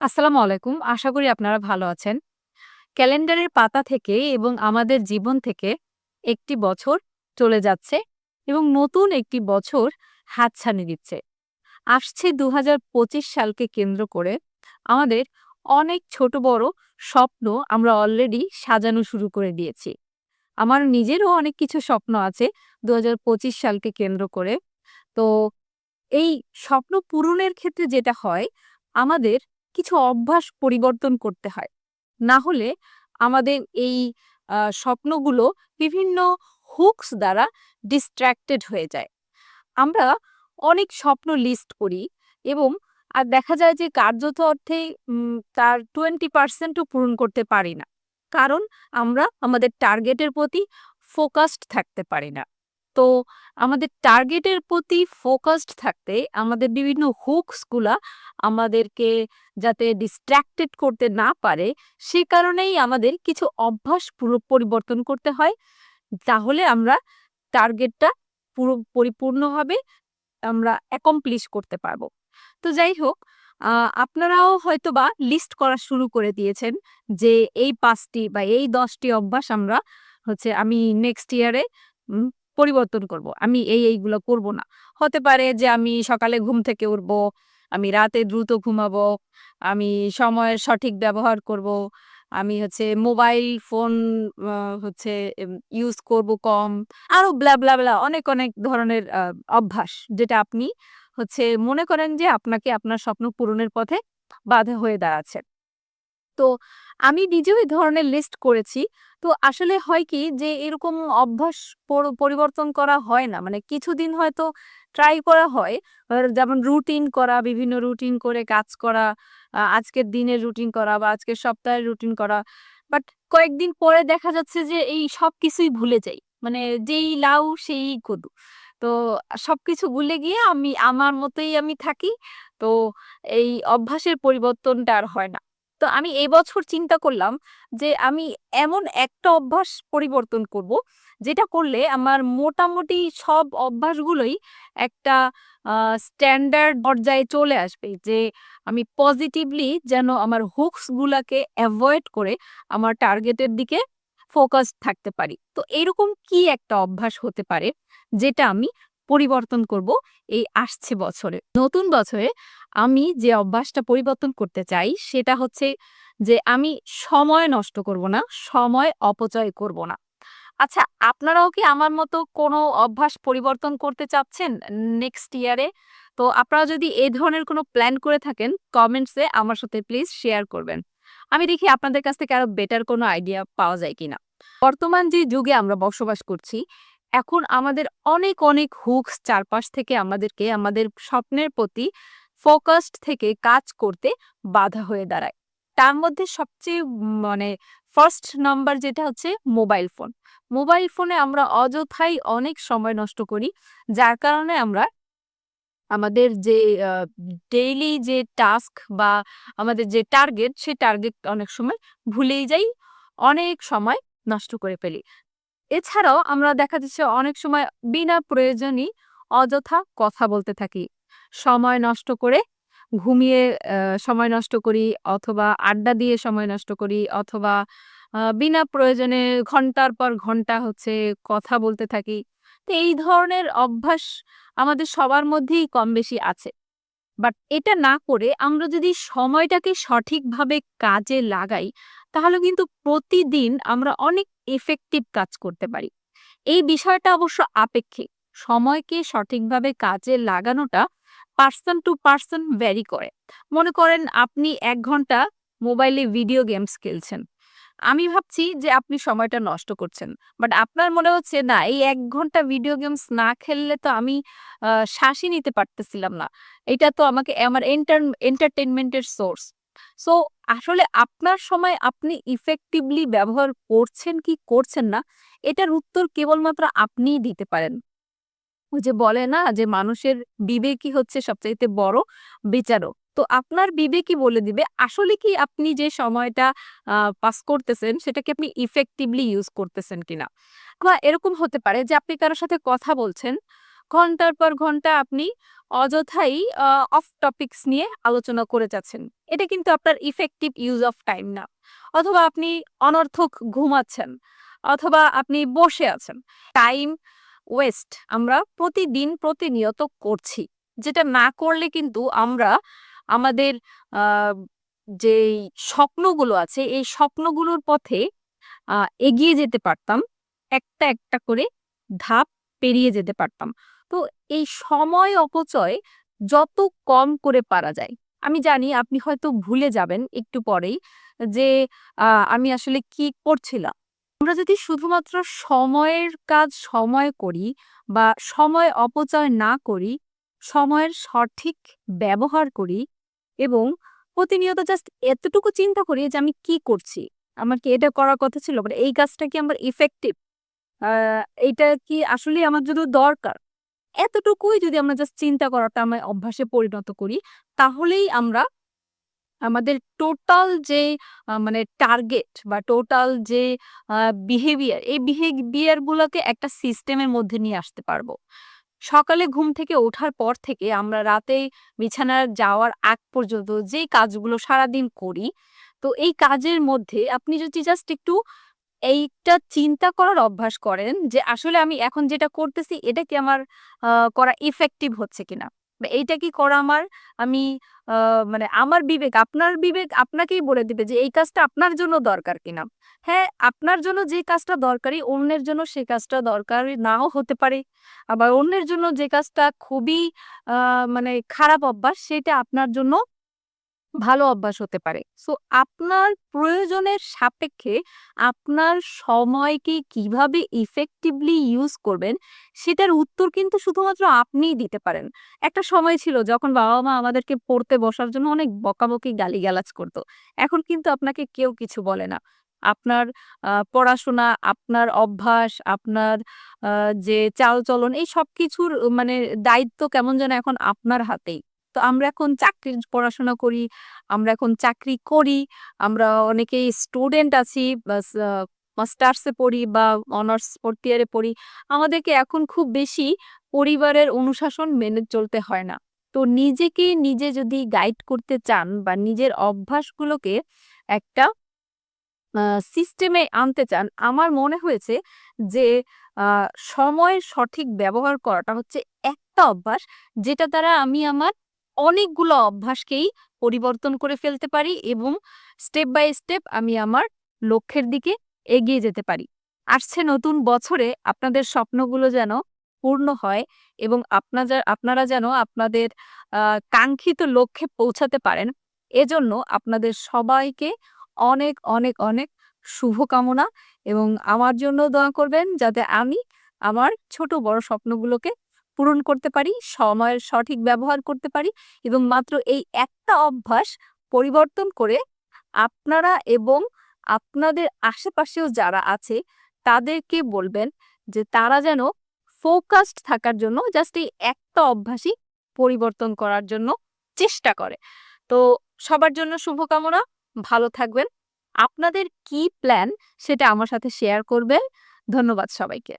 আসসালামু আলাইকুম। আশা করি আপনারা ভালো আছেন। ক্যালেন্ডারের পাতা থেকে এবং আমাদের জীবন থেকে একটি বছর চলে যাচ্ছে এবং নতুন একটি বছর হাতছানি দিচ্ছে। আসছে ২০২৫ সালকে কেন্দ্র করে আমাদের অনেক ছোট বড় স্বপ্ন আমরা অলরেডি সাজানো শুরু করে দিয়েছি। আমার নিজেরও অনেক কিছু স্বপ্ন আছে ২০২৫ সালকে কেন্দ্র করে। তো এই স্বপ্ন পূরণের ক্ষেত্রে যেটা হয়, আমাদের কিছু অভ্যাস পরিবর্তন করতে হয়। না হলে আমাদের এই স্বপ্নগুলো বিভিন্ন হুকস দ্বারা ডিস্ট্র্যাক্টেড হয়ে যায়। আমরা অনেক স্বপ্ন লিস্ট করি এবং আর দেখা যায় যে কার্যত অর্থে তার 20% ও পূরণ করতে পারি না। কারণ আমরা আমাদের টার্গেটের প্রতি ফোকাসড থাকতে পারি না। তো আমাদের টার্গেটের প্রতি ফোকাসড থাকতে আমাদের বিভিন্ন হুকসগুলা আমাদেরকে যাতে ডিস্ট্র্যাক্টেড করতে না পারে, সে কারণেই আমাদের কিছু অভ্যাস পুরো পরিবর্তন করতে হয়। তাহলে আমরা টার্গেটটা পুরো পরিপূর্ণভাবে আমরা অ্যাকমপ্লিশ করতে পারব। তো যাই হোক, আপনারাও হয়তো বা লিস্ট করা শুরু করে দিয়েছেন যে এই পাঁচটি বা এই দশটি অভ্যাস আমরা হচ্ছে আমি নেক্সট ইয়ারে পরিবর্তন করব। আমি এই, এইগুলো করব না। হতে পারে যে আমি সকালে ঘুম থেকে উঠবো, আমি রাতে দ্রুত ঘুমাবো, আমি সময়ের সঠিক ব্যবহার করব, আমি হচ্ছে মোবাইল ফোন হচ্ছে ইউজ করব কম। আরও ব্লা, ব্লা, ব্লা অনেক, অনেক ধরনের অভ্যাস যেটা আপনি হচ্ছে মনে করেন যে আপনাকে আপনার স্বপ্ন পূরণের পথে বাধা হয়ে দাঁড়াচ্ছে। তো আমি নিজেও এই ধরনের লিস্ট করেছি। তো আসলে হয় কি যে এরকম অভ্যাস পরিবর্তন করা হয় না। মানে কিছুদিন হয়তো ট্রাই করা হয়। যেমন রুটিন করা, বিভিন্ন রুটিন করে কাজ করা, আজকের দিনের রুটিন করা বা আজকের সপ্তাহের রুটিন করা। বাট কয়েকদিন পরে দেখা যাচ্ছে যে এই সব কিছুই ভুলে যাই। মানে যেই লাউ সেই কদু। তো সবকিছু ভুলে গিয়ে আমি আমার মতোই আমি থাকি। তো এই অভ্যাসের পরিবর্তনটা আর হয় না। তো আমি এবছর চিন্তা করলাম যে আমি এমন একটা অভ্যাস পরিবর্তন করব, যেটা করলে আমার মোটামুটি সব অভ্যাসগুলোই একটা স্ট্যান্ডার্ড পর্যায়ে চলে আসবে। যে আমি পজিটিভলি যেন আমার হুকস গুলাকে এভয়েড করে আমার টার্গেটের দিকে ফোকাসড থাকতে পারি। তো এরকম কি একটা অভ্যাস হতে পারে, যেটা আমি পরিবর্তন করব এই আসছে বছরে। নতুন বছরে আমি যে অভ্যাসটা পরিবর্তন করতে চাই সেটা হচ্ছে যে আমি সময় নষ্ট করব না, সময় অপচয় করব না। আচ্ছা আপনারাও কি আমার মতো কোনো অভ্যাস পরিবর্তন করতে চাচ্ছেন নেক্সট ইয়ারে? তো আপনারা যদি এই ধরনের কোনো প্ল্যান করে থাকেন কমেন্টসে আমার সাথে প্লিজ শেয়ার করবেন। আমি দেখি আপনাদের কাছ থেকে আরও বেটার কোনো আইডিয়া পাওয়া যায় কিনা। বর্তমান যে যুগে আমরা বসবাস করছি, এখন আমাদের অনেক, অনেক হুকস চারপাশ থেকে আমাদেরকে আমাদের স্বপ্নের প্রতি ফোকাসড থেকে কাজ করতে বাধা হয়ে দাঁড়ায়। তার মধ্যে সবচেয়ে মানে ফার্স্ট নাম্বার যেটা হচ্ছে মোবাইল ফোন। মোবাইল ফোনে আমরা অযথাই অনেক সময় নষ্ট করি। যার কারণে আমরা আমাদের যে ডেইলি যে টাস্ক বা আমাদের যে টার্গেট, সেই টার্গেট অনেক সময় ভুলেই যাই। অনেক সময় নষ্ট করে ফেলি। এছাড়াও আমরা দেখা যাচ্ছে অনেক সময় বিনা প্রয়োজনই অযথা কথা বলতে থাকি। সময় নষ্ট করে ঘুমিয়ে সময় নষ্ট করি অথবা আড্ডা দিয়ে সময় নষ্ট করি অথবা বিনা প্রয়োজনে ঘণ্টার পর ঘণ্টা হচ্ছে কথা বলতে থাকি। তো এই ধরনের অভ্যাস আমাদের সবার মধ্যেই কম বেশি আছে। বাট এটা না করে আমরা যদি সময়টাকে সঠিকভাবে কাজে লাগাই, তাহলে কিন্তু প্রতিদিন আমরা অনেক এফেক্টিভ কাজ করতে পারি। এই বিষয়টা অবশ্য আপেক্ষিক। সময়কে সঠিকভাবে কাজে লাগানোটা পারসন টু পার্সন ভ্যারি করে। মনে করেন আপনি এক ঘণ্টা মোবাইলে ভিডিও গেমস খেলছেন। আমি ভাবছি যে আপনি সময়টা নষ্ট করছেন। বাট আপনার মনে হচ্ছে না এই এক ঘণ্টা ভিডিও গেমস না খেললে তো আমি শ্বাসই নিতে পারতেছিলাম না। এটা তো আমাকে আমার এন্টার এন্টারটেইনমেন্ট এর সোর্স। সো আসলে আপনার সময় আপনি ইফেক্টিভলি ব্যবহার করছেন কি করছেন না, এটার উত্তর কেবলমাত্র আপনিই দিতে পারেন। ওই যে বলে না যে মানুষের বিবেকই হচ্ছে সবচাইতে বড় বিচারক। তো আপনার বিবেকই বলে দিবে আসলে কি আপনি যে সময়টা পাস করতেছেন সেটা কি আপনি ইফেক্টিভলি ইউজ করতেছেন কিনা। বা এরকম হতে পারে যে আপনি কারোর সাথে কথা বলছেন, ঘণ্টার পর ঘণ্টা আপনি অযথাই অফ টপিকস নিয়ে আলোচনা করে যাচ্ছেন এটা কিন্তু আপনার ইফেক্টিভ ইউজ অফ টাইম না অথবা আপনি অনর্থক ঘুমাচ্ছেন অথবা আপনি বসে আছেন টাইম ওয়েস্ট আমরা প্রতিদিন প্রতিনিয়ত করছি। যেটা না করলে কিন্তু আমরা আমাদের যেই স্বপ্নগুলো আছে, এই স্বপ্নগুলোর পথে এগিয়ে যেতে পারতাম, একটা একটা করে ধাপ পেরিয়ে যেতে পারতাম। তো এই সময় অপচয় যত কম করে পারা যায়, আমি জানি আপনি হয়তো ভুলে যাবেন একটু পরেই যে আমি আসলে কি করছিলাম? আমরা যদি শুধুমাত্র সময়ের কাজ সময় করি বা সময় অপচয় না করি, সময়ের সঠিক ব্যবহার করি এবং প্রতিনিয়ত জাস্ট এতটুকু চিন্তা করি যে আমি কি করছি, আমার কি এটা করার কথা ছিল মানে এই কাজটা কি আমার ইফেক্টিভ এইটা কি আসলে আমার যদি দরকার? এতটুকুই যদি আমরা জাস্ট চিন্তা করাটা আমরা অভ্যাসে পরিণত করি, তাহলেই আমরা আমাদের টোটাল যে মানে টার্গেট বা টোটাল যে বিহেভিয়ার এই বিহেভিয়ার গুলোকে একটা সিস্টেমের মধ্যে নিয়ে আসতে পারব। সকালে ঘুম থেকে ওঠার পর থেকে আমরা রাতে বিছানার যাওয়ার আগ পর্যন্ত যে কাজগুলো সারাদিন করি, তো এই কাজের মধ্যে আপনি যদি জাস্ট একটু এইটা চিন্তা করার অভ্যাস করেন যে, আসলে আমি এখন যেটা করতেছি, এটা কি আমার করা ইফেক্টিভ হচ্ছে কিনা? এইটা কি করা আমার? আমি মানে আমার বিবেক, আপনার বিবেক আপনাকেই বলে দিবে যে, এই কাজটা আপনার জন্য দরকার কিনা? হ্যাঁ আপনার জন্য যে কাজটা দরকারি, অন্যের জন্য সে কাজটা দরকারি নাও হতে পারে। আবার অন্যের জন্য যে কাজটা খুবই মানে খারাপ অভ্যাস, সেটা আপনার জন্য ভালো অভ্যাস হতে পারে। সো, আপনার প্রয়োজনের সাপেক্ষে আপনার সময়কে কীভাবে ইফেক্টিভলি ইউজ করবেন, সেটার উত্তর কিন্তু শুধুমাত্র আপনিই দিতে পারেন। একটা সময় ছিল যখন বাবা মা আমাদেরকে পড়তে বসার জন্য অনেক বকাবকি গালিগালাজ করতো। এখন কিন্তু আপনাকে কেউ কিছু বলে না। আপনার পড়াশোনা, আপনার অভ্যাস, আপনার যে চালচলন, এই সব কিছুর মানে দায়িত্ব কেমন যেন এখন আপনার হাতেই। তো আমরা এখন চাকরির পড়াশোনা করি, আমরা এখন চাকরি করি, আমরা অনেকেই স্টুডেন্ট আছি মাস্টার্সে পড়ি বা অনার্স ফোর্থ ইয়ারে পড়ি। আমাদেরকে এখন খুব বেশি পরিবারের অনুশাসন মেনে চলতে হয় না। তো নিজেকে নিজে যদি গাইড করতে চান বা নিজের অভ্যাসগুলোকে একটা সিস্টেমে আনতে চান, আমার মনে হয়েছে যে সময়ের সঠিক ব্যবহার করাটা হচ্ছে একটা অভ্যাস, যেটা দ্বারা আমি আমার অনেকগুলো অভ্যাসকেই পরিবর্তন করে ফেলতে পারি এবং স্টেপ বাই স্টেপ আমি আমার লক্ষ্যের দিকে এগিয়ে যেতে পারি। আসছে নতুন বছরে আপনাদের স্বপ্নগুলো যেন পূর্ণ হয় এবং আপনাদের আপনারা যেন আপনাদের কাঙ্ক্ষিত লক্ষ্যে পৌঁছাতে পারেন, এজন্য আপনাদের সবাইকে অনেক অনেক অনেক শুভকামনা এবং আমার জন্য দোয়া করবেন যাতে আমি আমার ছোট বড় স্বপ্নগুলোকে পূরণ করতে পারি, সময়ের সঠিক ব্যবহার করতে পারি এবং মাত্র এই একটা অভ্যাস পরিবর্তন করে আপনারা এবং আপনাদের আশেপাশেও যারা আছে তাদেরকে বলবেন যে তারা যেন ফোকাসড থাকার জন্য জাস্ট এই একটা অভ্যাসই পরিবর্তন করার জন্য চেষ্টা করে। তো সবার জন্য শুভকামনা, ভালো থাকবেন। আপনাদের কি প্ল্যান সেটা আমার সাথে শেয়ার করবেন। ধন্যবাদ সবাইকে।